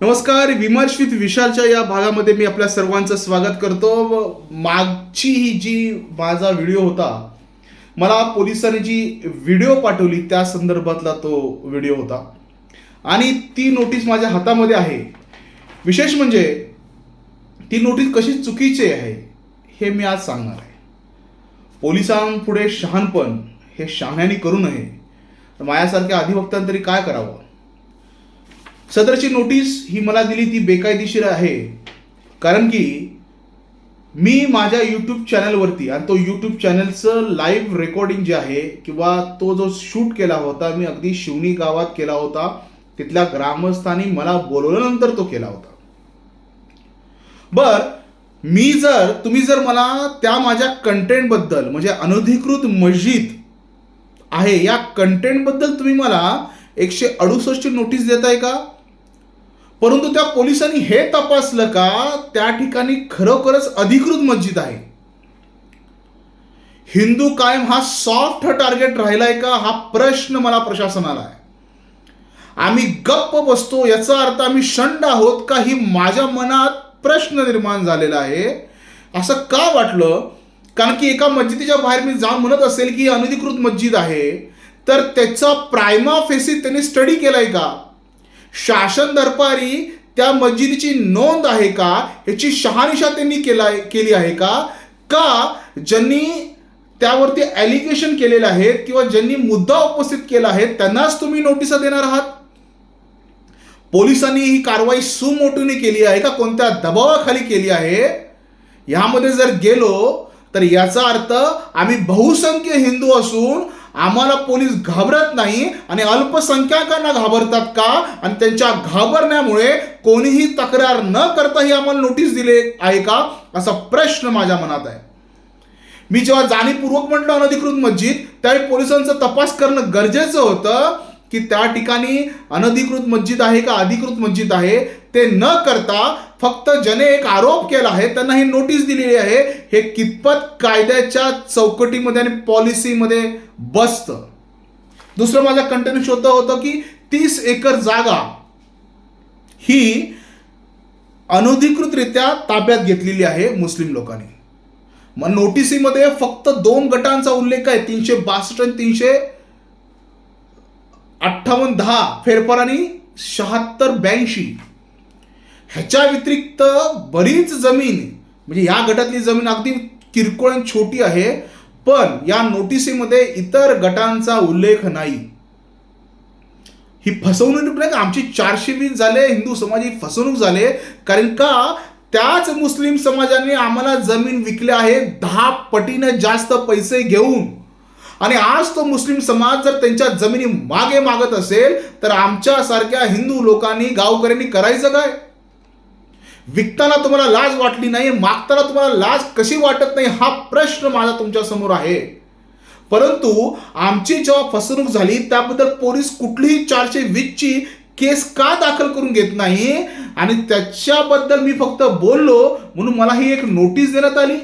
नमस्कार विमर्श विथ विशालच्या या भागामध्ये मी आपल्या सर्वांचं स्वागत करतो. व मागची ही जी माझा व्हिडिओ होता मला पोलिसांनी जी व्हिडिओ पाठवली त्या संदर्भातला तो व्हिडिओ होता. आणि ती नोटीस माझ्या हातामध्ये आहे. विशेष म्हणजे ती नोटीस कशी चुकीची आहे हे मी आज सांगणार आहे. पोलिसांपुढे शहाणपण हे शहाण्याने करू नये. माझ्यासारख्या अधिवक्त्यानं तरी काय करावं? सदरची नोटीस ही मला दिली ती बेकायदेशीर आहे. कारण की मी माझ्या यूट्यूब चॅनलवरती आणि तो यूट्यूब चॅनलचं लाईव्ह रेकॉर्डिंग जे आहे किंवा तो जो शूट केला होता मी अगदी शिवणी गावात केला होता तिथल्या ग्रामस्थांनी मला बोलवल्यानंतर तो केला होता. बर मी जर तुम्ही जर मला त्या माझ्या कंटेंटबद्दल म्हणजे अनधिकृत मस्जिद आहे या कंटेंटबद्दल तुम्ही मला एकशे अडुसष्ट नोटीस देताय का? परंतु त्या पोलिसांनी हे तपासलं का? त्या ठिकाणी खरोखरच अधिकृत मस्जिद आहे. हिंदू कायम हा सॉफ्ट टार्गेट राहिलाय का? हा प्रश्न मला प्रशासनाला आहे. आम्ही गप्प बसतो याचा अर्थ आम्ही शंड आहोत का? ही माझ्या मनात प्रश्न निर्माण झालेला आहे. असं का वाटलं? कारण की एका मस्जिदीच्या बाहेर मी जाऊन म्हणत असेल की ही अनधिकृत मस्जिद आहे. तर त्याचा प्रायमा फेसी त्यांनी स्टडी केलाय का? शासन दरबारी त्या मस्जिदीची नोंद आहे का? याची शहानिशा त्यांनी केला केली आहे का? का ज्यांनी त्यावरती ॲलिगेशन केलेले आहेत किंवा ज्यांनी मुद्दा उपस्थित केला आहे त्यांनाच तुम्ही नोटिसा देणार आहात? पोलिसांनी ही कारवाई सुमोटूने केली आहे का? कोणत्या दबावाखाली केली आहे? यामध्ये जर गेलो तर याचा अर्थ आम्ही बहुसंख्य हिंदू असून आम्हाला पोलीस घाबरत नाही आणि अल्पसंख्याकांना घाबरतात का? आणि त्यांच्या घाबरण्यामुळे कोणीही तक्रार न करताही आम्हाला नोटीस दिले आहे का? असा प्रश्न माझ्या मनात आहे. मी जेव्हा जाणीवपूर्वक म्हटलं अनधिकृत मस्जिद त्यावेळी पोलिसांचा तपास करणं गरजेचं होतं. की त्या ठिकाणी अनधिकृत मस्जिद आहे का अधिकृत मस्जिद आहे ते न करता फक्त ज्याने एक आरोप केला आहे त्यांना ही नोटीस दिलेली आहे हे कितपत कायद्याच्या चौकटीमध्ये आणि पॉलिसीमध्ये बसतं. दुसरं माझा कंटेंट शोधत होतं की तीस एकर जागा ही अनधिकृतरित्या ताब्यात घेतलेली आहे मुस्लिम लोकांनी. मग नोटिसीमध्ये फक्त दोन गटांचा उल्लेख आहे तीनशे बासष्ट आणि तीनशे अठ्ठावन्न दहा फेरफार आणि शहात्तर ब्याऐंशी. ह्याच्या व्यतिरिक्त बरीच जमीन म्हणजे या गटातली जमीन अगदी किरकोळ आणि छोटी आहे पण या नोटिसीमध्ये इतर गटांचा उल्लेख नाही. ही फसवणूक नाही का? आमची चारशे वीस झाले हिंदू समाजाची फसवणूक झाले कारण का? त्याच मुस्लिम समाजाने आम्हाला जमीन विकली आहे दहा पटीने जास्त पैसे घेऊन. आणि आज तो मुस्लिम समाज जर त्यांच्या जमिनी मागे मागत असेल तर आमच्यासारख्या हिंदू लोकांनी गावकऱ्यांनी करायचं काय? विकताना तुम्हाला लाज वाटली नाही मागताना तुम्हाला लाज कशी वाटत नाही हा प्रश्न माझा तुमच्यासमोर आहे. परंतु आमची जेव्हा फसवणूक झाली त्याबद्दल पोलीस कुठलीही चारशे वीसची केस का दाखल करून घेत नाही? आणि त्याच्याबद्दल मी फक्त बोललो म्हणून मला ही एक नोटीस देण्यात आली.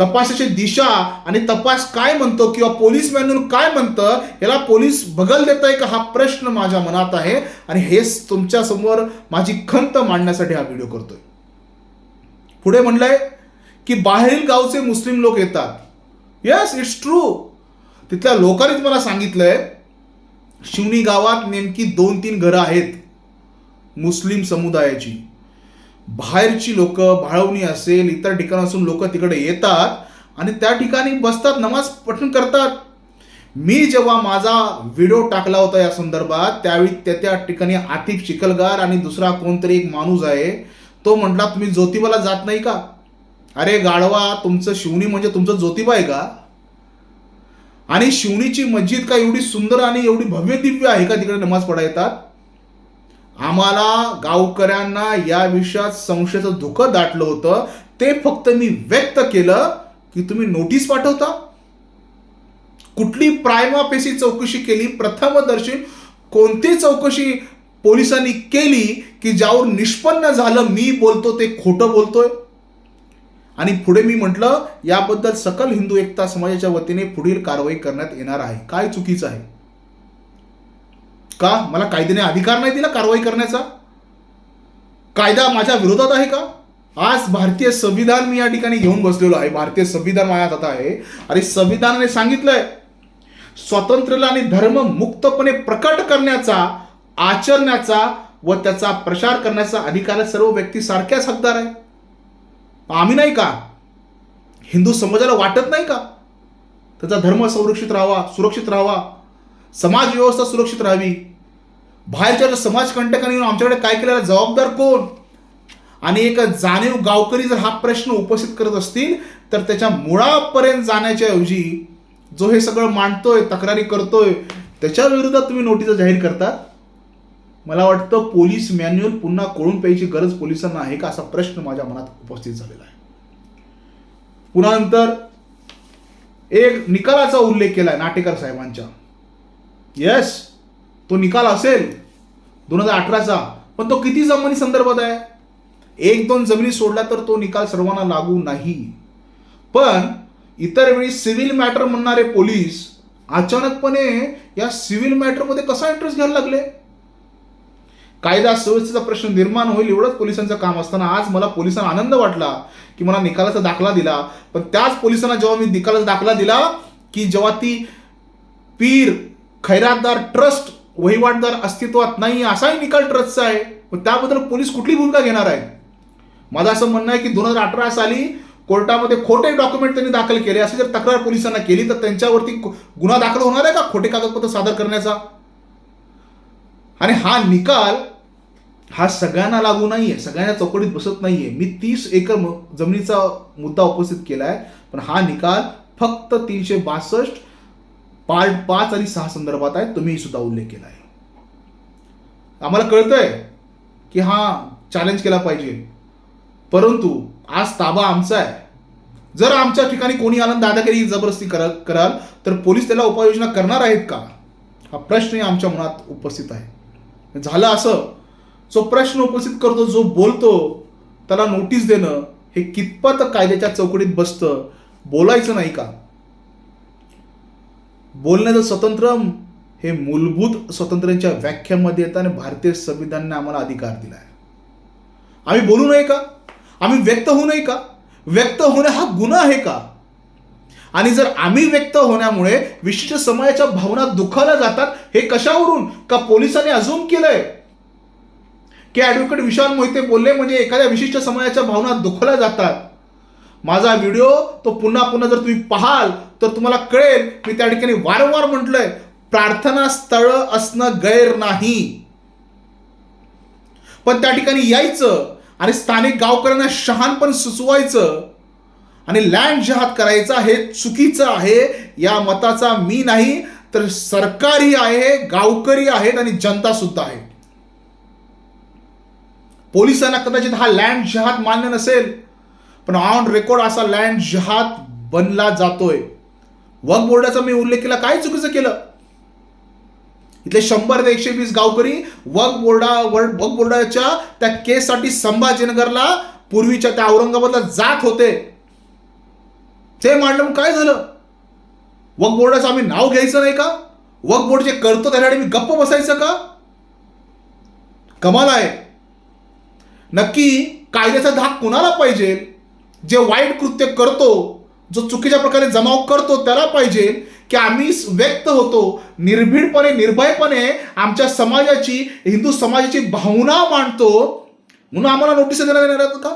तपासाची दिशा आणि तपास काय म्हणतो किंवा पोलीस मॅन्युअल काय म्हणतं याला पोलीस बगल देत आहे का हा प्रश्न माझ्या मनात आहे आणि हेच तुमच्यासमोर माझी खंत मांडण्यासाठी हा व्हिडिओ करतोय. पुढे म्हणलंय की बाहेरील गावचे मुस्लिम लोक येतात. येस इट्स ट्रू तिथल्या लोकांनीच मला सांगितलंय शिवणी गावात नेमकी दोन तीन घरं आहेत मुस्लिम समुदायाची. बाहेरची लोक भाळवणी असेल इतर ठिकाणासून लोक तिकडे येतात आणि त्या ठिकाणी बसतात नमाज पठण करतात. मी जेव्हा माझा व्हिडिओ टाकला होता या संदर्भात त्यावेळी त्या त्या ठिकाणी आतिफ चिखलगार आणि दुसरा कोणतरी एक माणूस आहे तो म्हटला तुम्ही ज्योतिबाला जात नाही का? अरे गाढवा तुमचं शिवणी म्हणजे तुमचं ज्योतिबा आहे का? आणि शिवणीची मस्जिद का एवढी सुंदर आणि एवढी भव्य दिव्य आहे का तिकडे नमाज पडा येतात? आम्हाला गावकऱ्यांना या विषयात संशयाचं धोकं दाटलं होतं. ते फक्त मी व्यक्त केलं की तुम्ही नोटीस पाठवता. कुठली प्रायमापेशी चौकशी केली प्रथमदर्शी कोणती चौकशी पोलिसांनी केली की ज्यावर निष्पन्न झालं मी बोलतो ते खोटं बोलतोय? आणि पुढे मी म्हटलं याबद्दल सकल हिंदू एकता समाजाच्या वतीने पुढील कारवाई करण्यात येणार आहे. काय चुकीचं आहे? का? मला कायद्याने अधिकार नाही दिला कारवाई करण्याचा? कायदा माझ्या विरोधात आहे का? आज भारतीय संविधान मी या ठिकाणी घेऊन बसलेलो आहे. भारतीय संविधान माझ्या हातात आहे. आणि संविधानाने सांगितलंय स्वातंत्र्याला आणि धर्म मुक्तपणे प्रकट करण्याचा आचरण्याचा व त्याचा प्रसार करण्याचा अधिकार सर्व व्यक्ती सारख्याच हकदार आहे. आम्ही नाही का? हिंदू समाजाला वाटत नाही का? त्याचा धर्म संरक्षित राहावा सुरक्षित राहावा. समाज व्यवस्था सुरक्षित राहावी. बाहेरच्या समाजकंटकाने समाजकंटकांनी येऊन आमच्याकडे काय केलेला जबाबदार कोण? आणि एक जाणीव गावकरी जर हा प्रश्न उपस्थित करत असतील तर त्याच्या मुळापर्यंत जाण्याच्या ऐवजी जो हे सगळं मांडतोय तक्रारी करतोय त्याच्या विरोधात तुम्ही नोटीस जाहीर करता? मला वाटतं पोलीस मॅन्युअल पुन्हा कोळून प्यायची गरज पोलिसांना आहे का असा प्रश्न माझ्या मनात उपस्थित झालेला आहे. पुन्हा नंतर एक निकालाचा उल्लेख केलाय नाटेकर साहेबांच्या. येस तो निकाल असेल. दोन हजार अठराचा. पण तो किती जमिनी संदर्भात आहे? एक दोन जमिनी सोडला तर तो निकाल सर्वांना लागू नाही. पण इतर वेळी सिव्हिल मॅटर म्हणणारे पोलीस अचानकपणे या सिव्हिल मॅटरमध्ये कसा इंटरेस्ट घ्यायला लागले? कायदा सुव्यवस्थेचा प्रश्न निर्माण होईल एवढंच पोलिसांचं काम असताना. आज मला पोलिसांना आनंद वाटला की मला निकालाचा दाखला दिला. पण त्याच पोलिसांना जेव्हा मी निकालाचा दाखला दिला की जेव्हा ती पीर खैरातदार ट्रस्ट वहिवाटदार अस्तित्वात नाही असाही निकाल ट्रस्टचा आहे. पण त्याबद्दल पोलीस कुठली भूमिका घेणार आहे माझं असं म्हणणं आहे की दोन हजार अठरा साली कोर्टामध्ये खोटे डॉक्युमेंट त्यांनी दाखल केले. असे जर तक्रार पोलिसांना केली तर त्यांच्यावरती गुन्हा दाखल होणार आहे का खोटे कागदपत्र सादर करण्याचा? आणि हा निकाल हा सगळ्यांना लागू नाही आहे सगळ्यांना चौकटीत बसत नाही आहे मी तीस एकर म- जमिनीचा मुद्दा उपस्थित केला आहे पण हा निकाल फक्त तीनशे बासष्ट पार्ट पाच आणि सहा संदर्भात आहे तुम्ही सुद्धा उल्लेख केला आहे. आम्हाला कळतंय की हा चॅलेंज केला पाहिजे. परंतु आज ताबा आमचा आहे. जर आमच्या ठिकाणी कोणी आनंद दादागिरी जबरदस्ती करा कराल तर पोलीस त्याला उपाययोजना करणार आहेत का? हा प्रश्न आमच्या मनात उपस्थित आहे. झालं असं जो प्रश्न उपस्थित करतो जो बोलतो त्याला नोटीस देणं हे कितपत कायद्याच्या चौकटीत बसतं बोलायचं नाही का? बोलण्याचं स्वतंत्र हे मूलभूत स्वातंत्र्याच्या व्याख्यामध्ये येतं आणि भारतीय संविधानाने आम्हाला अधिकार दिला आहे आम्ही बोलू नये का? आम्ही व्यक्त होऊ नये का? व्यक्त होणे हा गुन्हा आहे का? आणि जर आम्ही व्यक्त होण्यामुळे विशिष्ट समाजाच्या भावना दुखावल्या जातात हे कशावरून? का पोलिसांनी अजून केलंय? की ॲडव्होकेट विशाल मोहिते बोलले म्हणजे एखाद्या विशिष्ट समाजाच्या भावना दुखवल्या जातात? माझा व्हिडिओ तो पुन्हा पुन्हा जर तुम्ही पाहाल तर तुम्हाला कळेल मी त्या ठिकाणी वारंवार म्हटलंय प्रार्थना स्थळ असणं गैर नाही. पण त्या ठिकाणी यायचं आणि स्थानिक गावकऱ्यांना शहाणपण सुचवायचं आणि लँड जहाद करायचा हे चुकीचं आहे या मताचा मी नाही तर सरकारही आहे गावकरी आहेत आणि जनता सुद्धा आहे. पोलिसांना कदाचित हा लँड जहाद मान्य नसेल पण ऑन रेकॉर्ड असा लँड जहाद बनला जातोय. वक बोर्डाचा मी उल्लेख केला काय चुकीचं केलं? इथले शंभर ते एकशे वीस गावकरी वक बोर्डा वक बोर्डाच्या त्या केससाठी संभाजीनगरला पूर्वीच्या त्या औरंगाबादला जात होते. ते मांडलं मग काय झालं? वक बोर्डाचं आम्ही नाव घ्यायचं नाही का? वक बोर्ड जे करतो त्यासाठी मी गप्प बसायचं का? कमाल आहे. नक्की कायद्याचा धाक कुणाला पाहिजे? जे वाईट कृत्य करतो जो चुकीच्या प्रकारे जमाव करतो त्याला पाहिजे की आम्ही व्यक्त होतो निर्भीडपणे निर्भयपणे आमच्या समाजाची हिंदू समाजाची भावना मांडतो. म्हणून आम्हाला नोटीस देणार येणार आहेत का?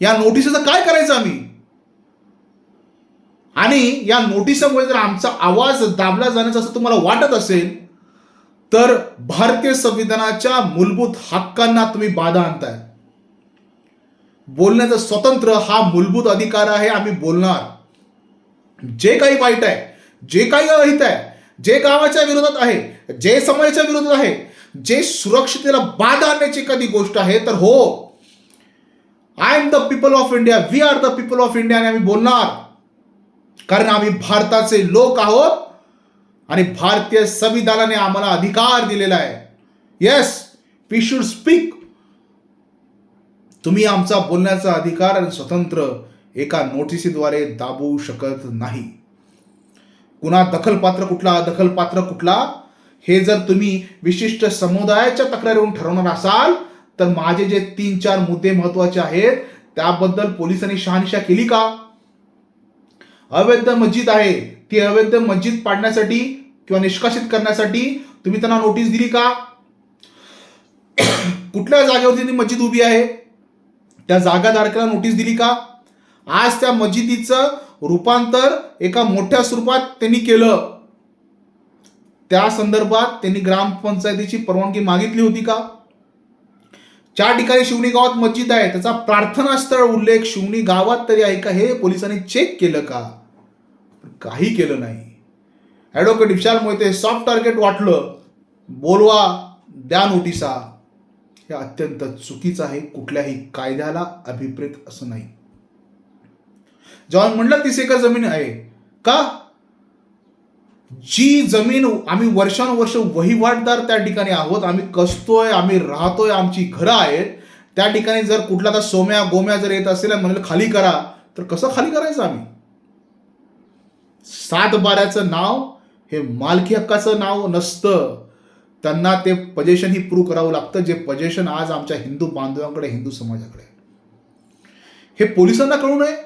या नोटिसीचं काय करायचं आम्ही? आणि या नोटिसामुळे जर आमचा आवाज दाबला जाण्याचा असं तुम्हाला वाटत असेल तर भारतीय संविधानाच्या मूलभूत हक्कांना तुम्ही बाधा आणताय. बोलण्याचं स्वतंत्र हा मूलभूत अधिकार आहे आम्ही बोलणार. जे काही वाईट आहे जे काही अहित आहे जे गावाच्या विरोधात आहे जे समाजाच्या विरोधात आहे जे सुरक्षितेला बाधा आणण्याची एखादी गोष्ट आहे तर हो. I am the people of India we are the people of India आणि आम्ही बोलणार. कारण आम्ही भारताचे लोक आहोत आणि भारतीय संविधानाने आम्हाला अधिकार दिलेला आहे. येस वी शुड स्पीक तुम्ही आमचा बोलण्याचा अधिकार आणि स्वतंत्र एका नोटिसीद्वारे दाबवू शकत नाही. कुणा दखलपात्र कुठला? दखलपात्र कुठला? हे जर तुम्ही विशिष्ट समुदायाच्या तक्रारीवरून ठरवणार असाल तर माझे जे तीन चार मुद्दे महत्त्वाचे आहेत त्याबद्दल पोलिसांनी शहानिशा केली का? अवैध मस्जिद आहे. ती अवैध मस्जिद पाडण्यासाठी किंवा निष्कासित करण्यासाठी तुम्ही त्यांना नोटीस दिली का? कुठल्या जागेवरती ती मस्जिद उभी आहे? त्या जागाधारकाला नोटीस दिली का? आज त्या मस्जिदीचं रूपांतर एका मोठ्या स्वरूपात त्यांनी केलं. त्या संदर्भात त्यांनी ग्रामपंचायतीची परवानगी मागितली होती का? चार ठिकाणी शिवणी गावात मस्जिद आहे. त्याचा प्रार्थना स्थळ उल्लेख शिवणी गावात तरी आहे का हे पोलिसांनी चेक केलं का? काही केलं नाही. Advocate Vishal Mohite soft target वाटलं. बोलवा द्या नोटिसा हे अत्यंत चुकीचं आहे कुठल्याही कायद्याला अभिप्रेत असं नाही. जेव्हा म्हणलं तीस एकर जमीन आहे. का? जी जमीन आम्ही वर्षानुवर्ष वहिवाटदार त्या ठिकाणी आहोत आम्ही कसतोय आम्ही राहतोय आमची घरं आहेत त्या ठिकाणी जर कुठला तर सोम्या गोम्या जर येत असेल आणि म्हणलं खाली करा तर कसं खाली करायचं आम्ही? सात बाऱ्याचं नाव हे मालकी हक्काचं नाव नसतं. त्यांना ते पजेशन ही प्रूव्ह करावं लागतं जे पजेशन आज आमच्या हिंदू बांधवांकडे हिंदू समाजाकडे हे पोलिसांना कळू नये?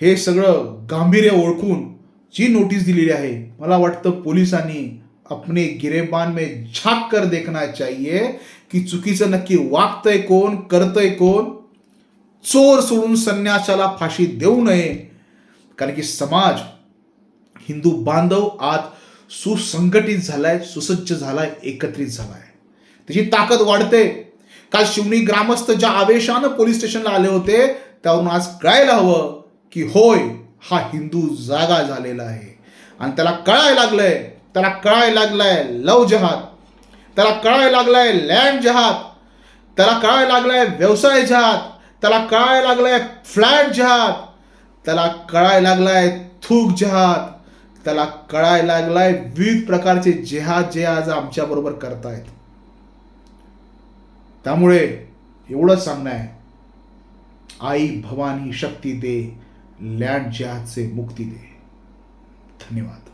हे सगळं गांभीर्य ओळखून जी नोटीस दिलेली आहे मला वाटतं पोलिसांनी अपने गिरेबान में झाक कर देखना चाहिए की चुकीचं नक्की वागतंय कोण करतंय कोण. चोर सोडून संन्यासाला फाशी देऊ नये. कारण की समाज हिंदू बांधव आज सुसंघटित झालाय सुसज्ज झालाय एकत्रित झालाय. त्याची ताकद वाढते. काल शिवणी ग्रामस्थ ज्या आवेशानं पोलीस स्टेशनला आले होते त्यावरून आज कळायला हवं की होय हा हिंदू जागा झालेला आहे. आणि त्याला कळायला लागलंय त्याला कळायला लागलाय लव जहाद. त्याला कळायला लागलाय लँड जहाद. त्याला कळायला लागलाय व्यवसाय जहाद. त्याला कळायला लागलाय फ्लॅट जहाद. त्याला कळायला लागलाय थूक जहाद. त्याला कळायला लागलाय विविध प्रकारचे जेहाद जे आज आमच्या बरोबर करतायत. त्यामुळे एवढंच सांगणं आहे. आई भवानी शक्ती दे लँड जेहाचे मुक्ती दे. धन्यवाद.